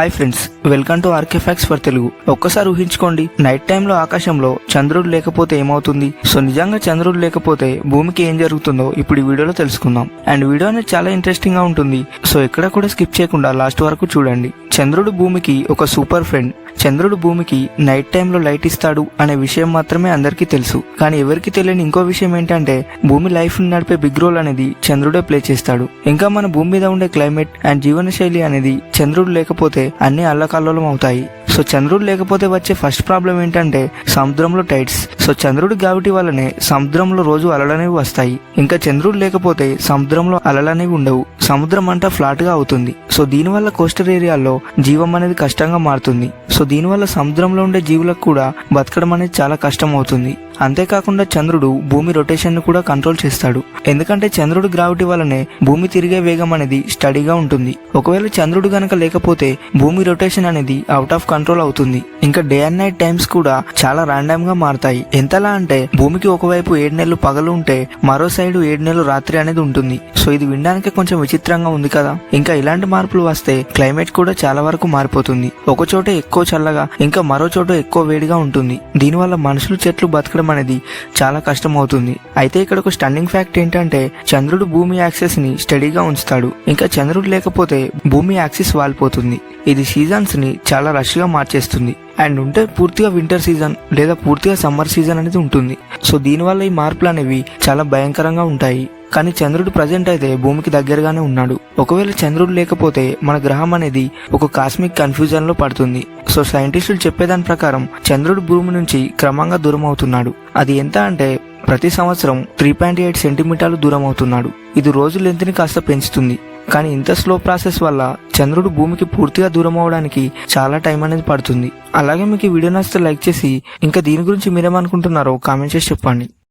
Hi friends welcome to RK facts for Telugu ఒక్కసారి ఊహించుకోండి night టైంలో ఆకాశంలో చంద్రుడు లేకపోతే ఏమవుతుంది? సో నిజంగా చంద్రుడు లేకపోతే భూమికి ఏం జరుగుతుందో ఇప్పుడు ఈ వీడియోలో తెలుసుకుందాం. అండ్ వీడియో అనేది చాలా ఇంట్రెస్టింగ్గా ఉంటుంది. సో ఎక్కడ కూడా స్కిప్ చేయకుండా లాస్ట్ వరకు చూడండి. చంద్రుడు భూమికి ఒక సూపర్ ఫ్రెండ్ చంద్రుడు భూమికి నైట్ టైంలో లైట్ ఇస్తాడు అనే విషయం మాత్రమే అందరికీ తెలుసు. కానీ ఎవరికి తెలియని ఇంకో విషయం ఏంటంటే భూమి లైఫ్ని నడిపే బిగ్ రోల్ అనేది చంద్రుడే ప్లే చేస్తాడు. ఇంకా మన భూమి మీద ఉండే క్లైమేట్ అండ్ జీవన శైలి అనేది చంద్రుడు లేకపోతే అన్ని అల్లకల్లోలం అవుతాయి. సో చంద్రుడు లేకపోతే వచ్చే ఫస్ట్ ప్రాబ్లం ఏంటంటే సముద్రంలో టైడ్స్ సో చంద్రుడి గ్రావిటీ వల్లనే సముద్రంలో రోజు అలలనేవి వస్తాయి. ఇంకా చంద్రుడు లేకపోతే సముద్రంలో అలలనేవి ఉండవు. సముద్రం అంతా ఫ్లాట్గా అవుతుంది. సో దీనివల్ల కోస్టల్ ఏరియాల్లో జీవం అనేది కష్టంగా మారుతుంది. సో దీనివల్ల సముద్రంలో ఉండే జీవులకు కూడా బతకడం అనేది చాలా కష్టం అవుతుంది అంతేకాకుండా చంద్రుడు భూమి రొటేషన్ను కూడా కంట్రోల్ చేస్తాడు. ఎందుకంటే చంద్రుడు గ్రావిటీ వల్లనే భూమి తిరిగే వేగం అనేది స్టడీగా ఉంటుంది. ఒకవేళ చంద్రుడు గనక లేకపోతే భూమి రొటేషన్ అనేది అవుట్ ఆఫ్ కంట్రోల్ అవుతుంది. ఇంకా డే అండ్ నైట్ టైమ్స్ కూడా చాలా ర్యాండమ్గా మారుతాయి. ఎంతలా అంటే భూమికి ఒకవైపు ఏడు నెలలు పగలు ఉంటే మరో సైడు ఏడు నెలలు రాత్రి అనేది ఉంటుంది. సో ఇది వినడానికి కొంచెం విచిత్రంగా ఉంది కదా. ఇంకా ఇలాంటి మార్పులు వస్తే క్లైమేట్ కూడా చాలా వరకు మారిపోతుంది. ఒక చోట ఎక్కువ చల్లగా ఇంకా మరో చోట ఎక్కువ వేడిగా ఉంటుంది. దీనివల్ల మనుషులు చెట్లు బతకడం అనేది చాలా కష్టం అవుతుంది అయితే ఇక్కడ ఒక స్టన్నింగ్ ఫ్యాక్ట్ ఏంటంటే చంద్రుడు భూమి యాక్సెస్ని స్టడీగా ఉంచుతాడు. ఇంకా చంద్రుడు లేకపోతే భూమి యాక్సిస్ వాలిపోతుంది. ఇది సీజన్స్ని చాలా రష్గా మార్చేస్తుంది. అండ్ ఉంటే పూర్తిగా వింటర్ సీజన్ లేదా పూర్తిగా సమ్మర్ సీజన్ అనేది ఉంటుంది. సో దీనివల్ల ఈ మార్పులు అనేవి చాలా భయంకరంగా ఉంటాయి. కానీ చంద్రుడు ప్రజెంట్ అయితే భూమికి దగ్గరగానే ఉన్నాడు. ఒకవేళ చంద్రుడు లేకపోతే మన గ్రహం అనేది ఒక కాస్మిక్ కన్ఫ్యూజన్లో పడుతుంది. సో సైంటిస్టులు చెప్పేదాని ప్రకారం చంద్రుడు భూమి నుంచి క్రమంగా దూరం అవుతున్నాడు. అది ఎంత అంటే ప్రతి సంవత్సరం త్రీ పాయింట్ ఎయిట్ సెంటీమీటర్లు దూరం అవుతున్నాడు. ఇది రోజు లెంత్ని కాస్త పెంచుతుంది. కానీ ఇంత స్లో ప్రాసెస్ వల్ల చంద్రుడు భూమికి పూర్తిగా దూరం అవడానికి చాలా టైం అనేది పడుతుంది. అలాగే మీకు ఈ వీడియో నచ్చితే లైక్ చేసి ఇంకా దీని గురించి మీరేమనుకుంటున్నారో కామెంట్ చేసి చెప్పండి.